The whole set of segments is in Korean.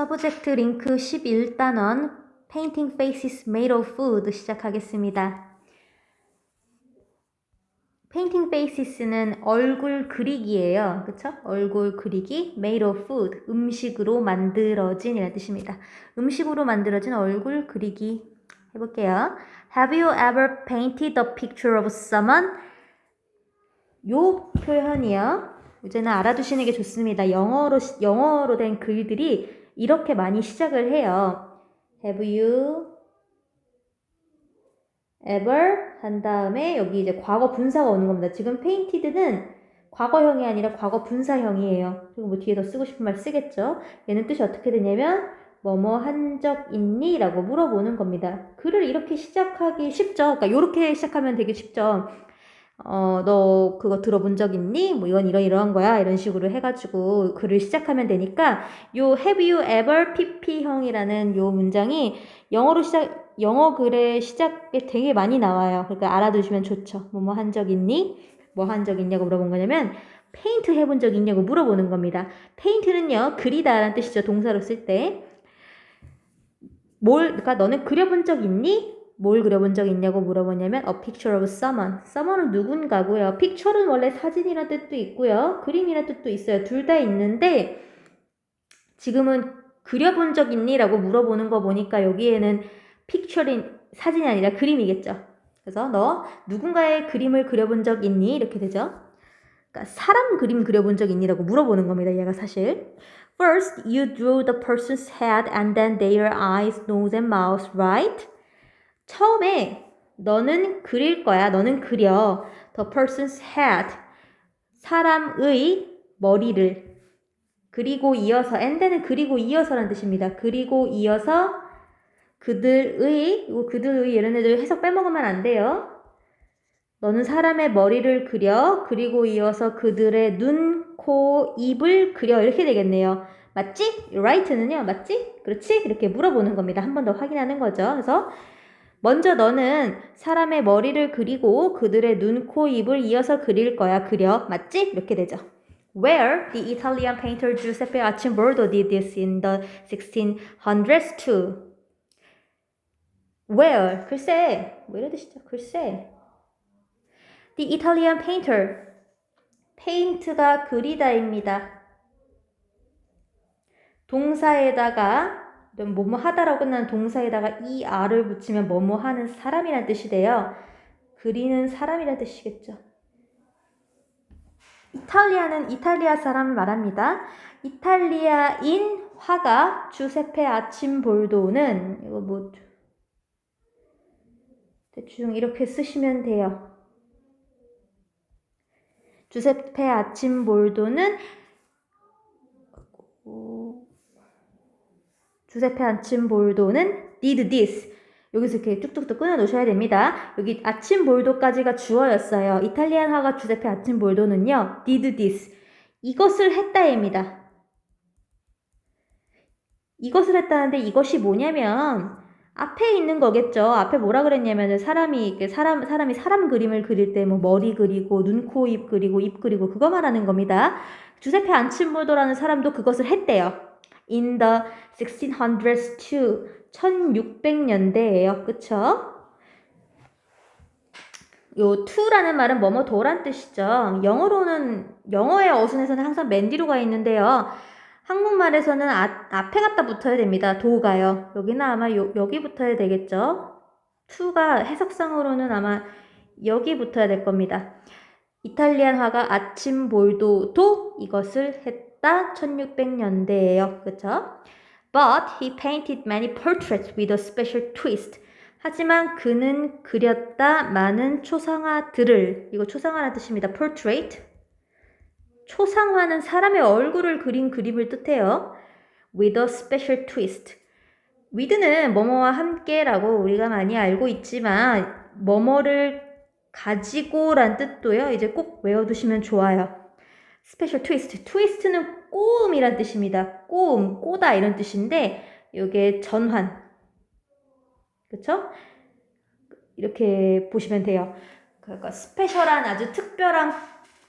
서브젝트 링크 11단원 Painting Faces Made of Food 시작하겠습니다. Painting Faces는 얼굴 그리기예요. 그쵸? 얼굴 그리기 Made of Food 음식으로 만들어진 이라는 뜻입니다. 음식으로 만들어진 얼굴 그리기 해볼게요. Have you ever painted a picture of someone? 요 표현이요. 이제는 알아두시는 게 좋습니다. 영어로 시- 영어로 된 글들이 이렇게 많이 시작을 해요. Have you ever 한 다음에 여기 이제 과거 분사가 오는 겁니다. 지금 painted는 과거형이 아니라 과거 분사형이에요. 그리고 뭐 뒤에 더 쓰고 싶은 말 쓰겠죠. 얘는 뜻이 어떻게 되냐면 뭐뭐 한 적 있니? 라고 물어보는 겁니다. 글을 이렇게 시작하기 쉽죠. 그러니까 이렇게 시작하면 되게 쉽죠. 어, 너 그거 들어본 적 있니? 뭐 이건 이런 이러한 거야. 이런 식으로 해가지고 글을 시작하면 되니까 요 have you ever pp형이라는 요 문장이 영어로 시작, 영어 글의 시작에 되게 많이 나와요. 그러니까 알아두시면 좋죠. 뭐 뭐 한 적 있니? 뭐 한 적 있냐고 물어본 거냐면 페인트 해본 적 있냐고 물어보는 겁니다. 페인트는요, 그리다 라는 뜻이죠. 동사로 쓸 때. 뭘, 그러니까 너는 그려본 적 있니? 뭘 그려본 적 있냐고 물어보냐면 a picture of someone. someone은 누군가고요. picture는 원래 사진이란 뜻도 있고요. 그림이란 뜻도 있어요. 둘 다 있는데 지금은 그려본 적 있니? 라고 물어보는 거 보니까 여기에는 picture인 사진이 아니라 그림이겠죠. 그래서 너 누군가의 그림을 그려본 적 있니? 이렇게 되죠. 그러니까 사람 그림 그려본 적 있니? 라고 물어보는 겁니다. 얘가 사실. First, you drew the person's head and then their eyes, nose and mouth, right? 처음에 너는 그릴 거야. 너는 그려. The person's head. 사람의 머리를. 그리고 이어서, and then은 그리고 이어서라는 뜻입니다. 그리고 이어서 그들의, 그들의 이런 애들 해석 빼먹으면 안 돼요. 너는 사람의 머리를 그려. 그리고 이어서 그들의 눈, 코, 입을 그려. 이렇게 되겠네요. 맞지? right는요. 맞지? 그렇지? 이렇게 물어보는 겁니다. 한 번 더 확인하는 거죠. 그래서 먼저 너는 사람의 머리를 그리고 그들의 눈, 코, 입을 이어서 그릴 거야. 그려. 맞지? 이렇게 되죠. Where the Italian painter Giuseppe Acimboldo did this in the 1600s too. Where? 글쎄. 뭐 이런 뜻이죠? 글쎄. The Italian painter. 페인트가 그리다입니다. 동사에다가 뭐뭐 하다라고 끝나는 동사에다가 이 r을 붙이면 뭐뭐 하는 사람이라는 뜻이 돼요. 그리는 사람이라는 뜻이겠죠. 이탈리아는 이탈리아 사람을 말합니다. 이탈리아인 화가 주세페 아침볼도는 이거 뭐 대충 이렇게 쓰시면 돼요. 주세페 아침볼도는 주세페 아침볼도는 did this. 여기서 이렇게 뚝뚝뚝 끊어 놓으셔야 됩니다. 여기 아침볼도까지가 주어였어요. 이탈리안화가 주세페 아침볼도는요, did this. 이것을 했다입니다. 이것을 했다는데 이것이 뭐냐면 앞에 있는 거겠죠. 앞에 뭐라 그랬냐면은 사람이 사람 사람이 사람 그림을 그릴 때 뭐 머리 그리고 눈, 코, 입 그리고 입 그리고 그거 말하는 겁니다. 주세페 안침볼도라는 사람도 그것을 했대요. In the 1600s too. 1600년대예요. 그쵸? 요 to라는 말은 뭐뭐 도란 뜻이죠. 영어로는 영어의 어순에서는 항상 맨 뒤로 가 있는데요. 한국말에서는 아, 앞에 갖다 붙어야 됩니다. 도가요. 여기는 아마 요, 여기 붙어야 되겠죠. to가 해석상으로는 아마 여기 붙어야 될 겁니다. 이탈리안화가 아침 볼도 도 이것을 했 다. 1600년대예요. 그쵸? But he painted many portraits with a special twist. 하지만 그는 그렸다 많은 초상화들을 이거 초상화라는 뜻입니다. portrait. 초상화는 사람의 얼굴을 그린 그림을 뜻해요. with a special twist. with는 뭐뭐와 함께라고 우리가 많이 알고 있지만 뭐뭐를 가지고란 뜻도요. 이제 꼭 외워두시면 좋아요. 스페셜 트위스트. 트위스트는 꼬음이란 뜻입니다. 꼬음, 꼬다 이런 뜻인데 이게 전환. 그쵸? 이렇게 보시면 돼요. 그러니까 스페셜한 아주 특별한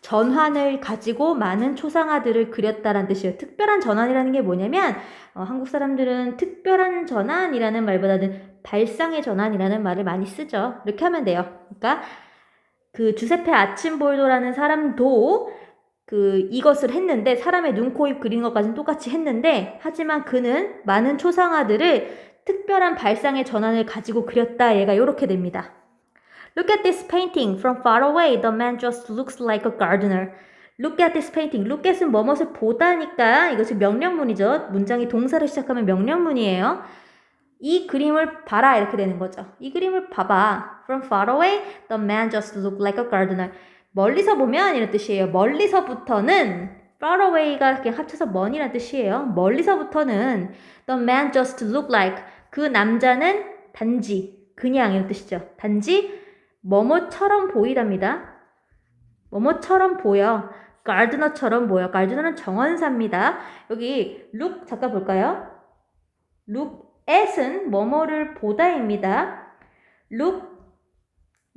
전환을 가지고 많은 초상화들을 그렸다라는 뜻이에요. 특별한 전환이라는 게 뭐냐면 어, 한국 사람들은 특별한 전환이라는 말보다는 발상의 전환이라는 말을 많이 쓰죠. 이렇게 하면 돼요. 그러니까 그 주세페 아침볼도라는 사람도 그 이것을 했는데 사람의 눈, 코, 입 그리는 것까지는 똑같이 했는데 하지만 그는 많은 초상화들을 특별한 발상의 전환을 가지고 그렸다. 얘가 이렇게 됩니다. Look at this painting. From far away, the man just looks like a gardener. Look at this painting. Look at은 뭐뭇을 보다니까 이것이 명령문이죠. 문장이 동사를 시작하면 명령문이에요. 이 그림을 봐라 이렇게 되는 거죠. 이 그림을 봐봐. From far away, the man just looked like a gardener. 멀리서 보면 이런 뜻이에요. 멀리서부터는 far away가 그냥 합쳐서 먼이라는 뜻이에요. 멀리서부터는 the man just looked like 그 남자는 단지 그냥 이런 뜻이죠. 단지 뭐뭐처럼 보이답니다. 뭐뭐처럼 보여. gardener처럼 보여. gardener는 정원사입니다. 여기 look 잠깐 볼까요? look at은 뭐뭐를 보다입니다. look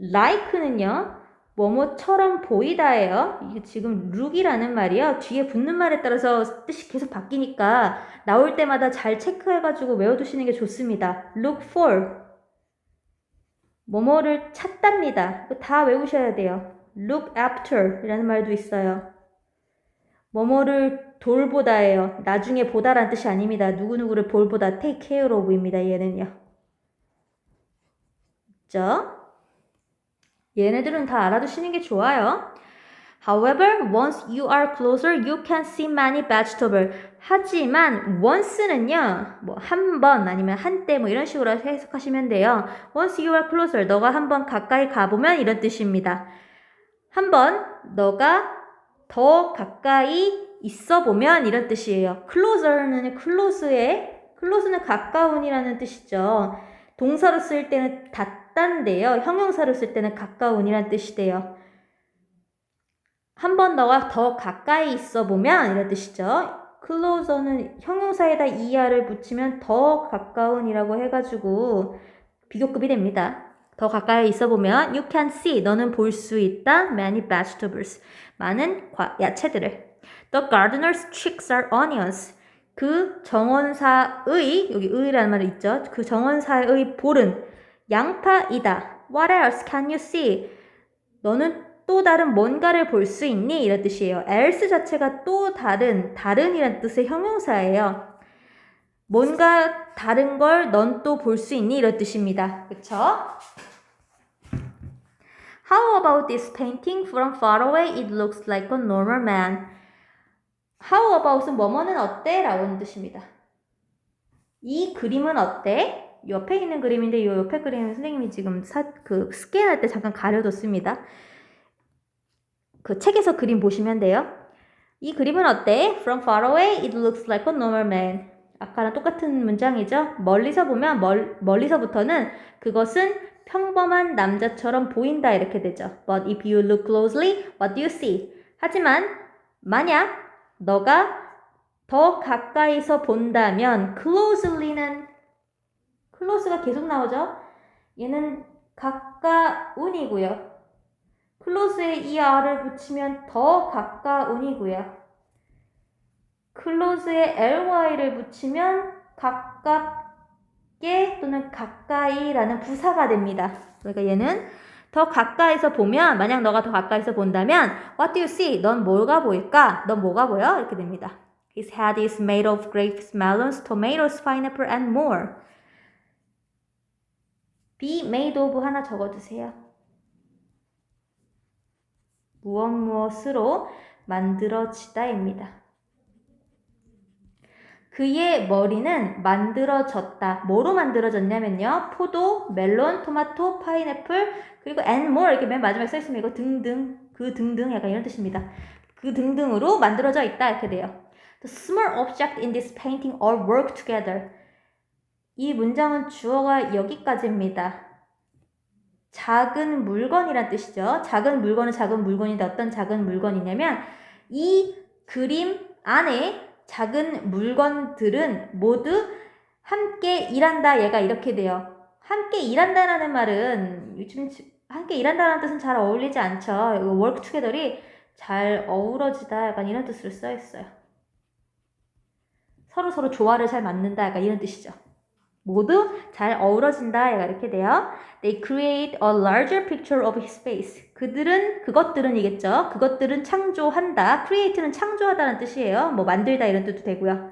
like는요. 뭐뭐처럼 보이다예요. 이게 지금 look이라는 말이요. 뒤에 붙는 말에 따라서 뜻이 계속 바뀌니까 나올 때마다 잘 체크해가지고 외워두시는 게 좋습니다. look for 뭐뭐를 찾답니다. 다 외우셔야 돼요. look after 이라는 말도 있어요. 뭐뭐를 돌보다예요. 나중에 보다란 뜻이 아닙니다. 누구누구를 볼보다 take care of입니다. 얘는요. 그죠? 얘네들은 다 알아두시는 게 좋아요. However, once you are closer, you can see many vegetables. 하지만 once는요, 뭐 한 번 아니면 한때 뭐 이런 식으로 해석하시면 돼요. Once you are closer, 너가 한 번 가까이 가보면 이런 뜻입니다. 한 번 너가 더 가까이 있어 보면 이런 뜻이에요. closer는 close의 close는 가까운이라는 뜻이죠. 동사로 쓸 때는 닿단데요. 형용사로 쓸 때는 가까운이라는 뜻이 돼요. 한번 너가 더 가까이 있어 보면 이런 뜻이죠. closer는 형용사에다 er를 붙이면 더 가까운이라고 해가지고 비교급이 됩니다. 더 가까이 있어 보면 you can see 너는 볼 수 있다 many vegetables 많은 과, 야채들을 The gardener's tricks are onions 그 정원사의 여기 의라는 말이 있죠. 그 정원사의 볼은 양파이다. What else can you see? 너는 또 다른 뭔가를 볼 수 있니? 이런 뜻이에요. else 자체가 또 다른, 다른이란 뜻의 형용사예요. 뭔가 다른 걸 넌 또 볼 수 있니? 이런 뜻입니다. 그쵸? How about this painting? From far away, it looks like a normal man. How about은 뭐뭐는 어때? 라고 하는 뜻입니다. 이 그림은 어때? 옆에 있는 그림인데 이 옆에 그림은 선생님이 지금 사, 그 스캔할 때 잠깐 가려뒀습니다. 그 책에서 그림 보시면 돼요. 이 그림은 어때? From far away, it looks like a normal man. 아까랑 똑같은 문장이죠. 멀리서 보면 멀, 멀리서부터는 그것은 평범한 남자처럼 보인다 이렇게 되죠. But if you look closely, what do you see? 하지만 만약 너가 더 가까이서 본다면 closely는 close가 계속 나오죠. 얘는 가까운이고요. close에 er를 붙이면 더 가까운이고요. close에 ly를 붙이면 가깝게 또는 가까이라는 부사가 됩니다. 그러니까 얘는 더 가까이서 보면 만약 너가 더 가까이서 본다면 What do you see? 넌 뭐가 보일까? 넌 뭐가 보여? 이렇게 됩니다. His head is made of grapes, melons, tomatoes, pineapple, and more. Be made of 하나 적어두세요. 무엇 무엇으로 만들어지다입니다. 그의 머리는 만들어졌다. 뭐로 만들어졌냐면요. 포도, 멜론, 토마토, 파인애플, 그리고 and more 이렇게 맨 마지막에 써 있으면 이거 등등, 그 등등 약간 이런 뜻입니다. 그 등등으로 만들어져 있다 이렇게 돼요. The small object in this painting all work together. 이 문장은 주어가 여기까지입니다. 작은 물건이란 뜻이죠. 작은 물건은 작은 물건인데 어떤 작은 물건이냐면 이 그림 안에 작은 물건들은 모두 함께 일한다. 얘가 이렇게 돼요. 함께 일한다라는 말은 요즘 함께 일한다라는 뜻은 잘 어울리지 않죠. work together이 잘 어우러지다 약간 이런 뜻으로 써 있어요. 서로 서로 조화를 잘 맞는다 약간 이런 뜻이죠. 모두 잘 어우러진다 이렇게 돼요. They create a larger picture of his face. 그들은 그것들은 이겠죠. 그것들은 창조한다. create는 창조하다는 뜻이에요. 뭐 만들다 이런 뜻도 되고요.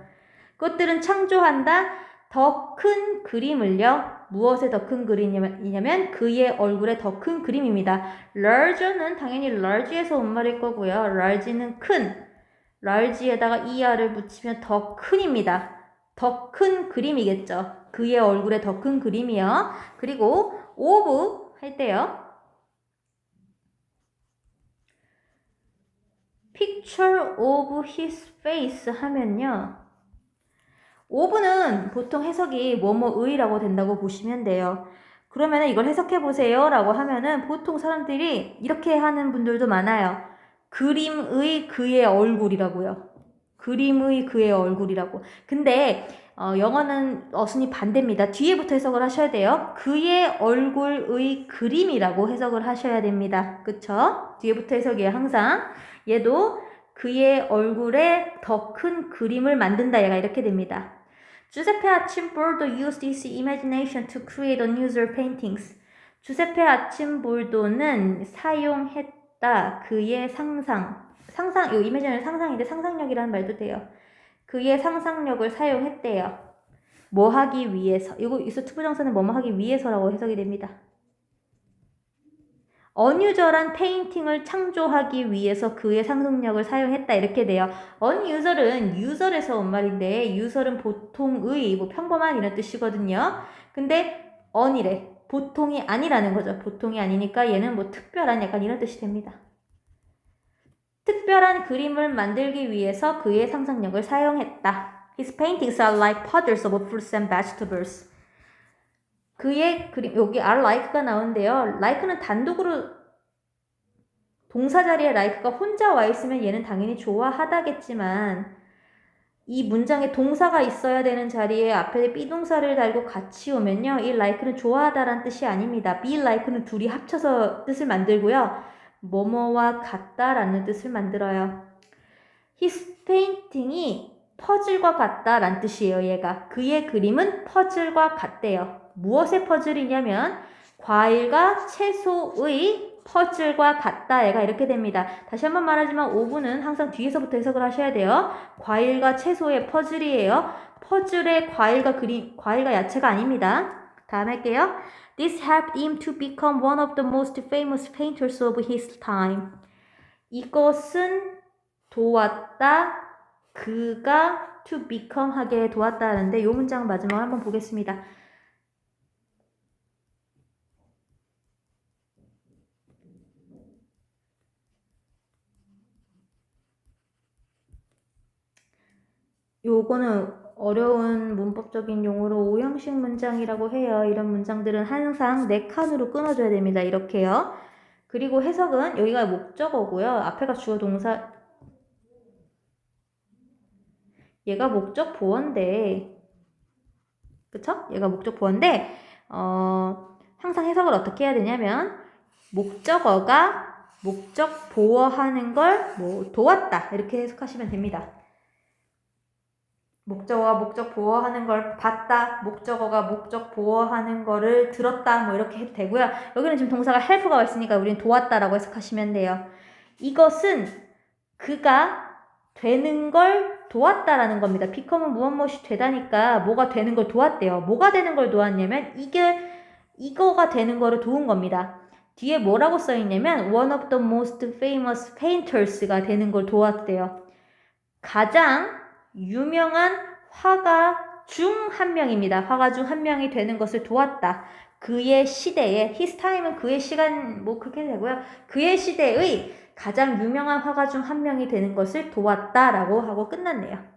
그것들은 창조한다. 더 큰 그림을요. 무엇에 더 큰 그림이냐면 그의 얼굴에 더 큰 그림입니다. larger는 당연히 large에서 온 말일 거고요. large는 큰. large에다가 er를 붙이면 더 큰입니다. 더 큰 그림이겠죠. 그의 얼굴에 더 큰 그림이요. 그리고 of 할 때요. picture of his face 하면요. of는 보통 해석이 뭐뭐의라고 된다고 보시면 돼요. 그러면 이걸 해석해 보세요 라고 하면은 보통 사람들이 이렇게 하는 분들도 많아요. 그림의 그의 얼굴이라고요. 그림의 그의 얼굴이라고. 근데 어, 영어는 어순이 반대입니다. 뒤에부터 해석을 하셔야 돼요. 그의 얼굴의 그림이라고 해석을 하셔야 됩니다. 그쵸? 뒤에부터 해석이에요. 항상. 얘도 그의 얼굴에 더 큰 그림을 만든다. 얘가 이렇게 됩니다. 주세페 아침볼도 used his imagination to create unusual paintings. 주세페 아침볼도는 사용했다. 그의 상상. 상상, 이 이미지는 상상인데 상상력이라는 말도 돼요. 그의 상상력을 사용했대요. 뭐 하기 위해서. 이거 이서 투부정사는 뭐뭐 하기 위해서라고 해석이 됩니다. 어뉴저란 페인팅을 창조하기 위해서 그의 상상력을 사용했다 이렇게 돼요. 어뉴저는 유설에서 온 말인데 유설은 보통의 뭐 평범한 이런 뜻이거든요. 근데 언이래 보통이 아니라는 거죠. 보통이 아니니까 얘는 뭐 특별한 약간 이런 뜻이 됩니다. 특별한 그림을 만들기 위해서 그의 상상력을 사용했다. His paintings are like puzzles of fruits and vegetables. 그의 그림 여기 are like가 나오는데요. like는 단독으로 동사 자리에 like가 혼자 와 있으면 얘는 당연히 좋아하다겠지만 이 문장에 동사가 있어야 되는 자리에 앞에 비동사를 달고 같이 오면요. 이 like는 좋아하다란 뜻이 아닙니다. be like는 둘이 합쳐서 뜻을 만들고요. 뭐뭐와 같다라는 뜻을 만들어요. His painting이 퍼즐과 같다라는 뜻이에요. 얘가 그의 그림은 퍼즐과 같대요. 무엇의 퍼즐이냐면 과일과 채소의 퍼즐과 같다. 얘가 이렇게 됩니다. 다시 한번 말하지만 5분은 항상 뒤에서부터 해석을 하셔야 돼요. 과일과 채소의 퍼즐이에요. 퍼즐의 과일과 그림, 과일과 야채가 아닙니다. 다음 할게요. This helped him to become one of the most famous painters of his time. 이것은 도왔다. 그가 to become 하게 도왔다는데 이 문장 마지막 한번 보겠습니다. 요거는 어려운 문법적인 용어로 오형식 문장이라고 해요. 이런 문장들은 항상 네 칸으로 끊어줘야 됩니다. 이렇게요. 그리고 해석은 여기가 목적어고요. 앞에가 주어 동사 얘가 목적 보어인데 그쵸? 얘가 목적 보어인데 어, 항상 해석을 어떻게 해야 되냐면 목적어가 목적 보어하는 걸 뭐 도왔다 이렇게 해석하시면 됩니다. 목적어가 목적 보어하는 걸 봤다. 목적어가 목적 보어하는 거를 들었다. 뭐 이렇게 해도 되고요. 여기는 지금 동사가 help가 와 있으니까 우리는 도왔다라고 해석하시면 돼요. 이것은 그가 되는 걸 도왔다라는 겁니다. become은 무엇 무엇이 되다니까 뭐가 되는 걸 도왔대요. 뭐가 되는 걸 도왔냐면 이게 이거가 되는 거를 도운 겁니다. 뒤에 뭐라고 써 있냐면 one of the most famous painters가 되는 걸 도왔대요. 가장 유명한 화가 중 한 명입니다. 화가 중 한 명이 되는 것을 도왔다. 그의 시대에 his time은 그의 시간 뭐 그렇게 되고요. 그의 시대의 가장 유명한 화가 중 한 명이 되는 것을 도왔다라고 하고 끝났네요.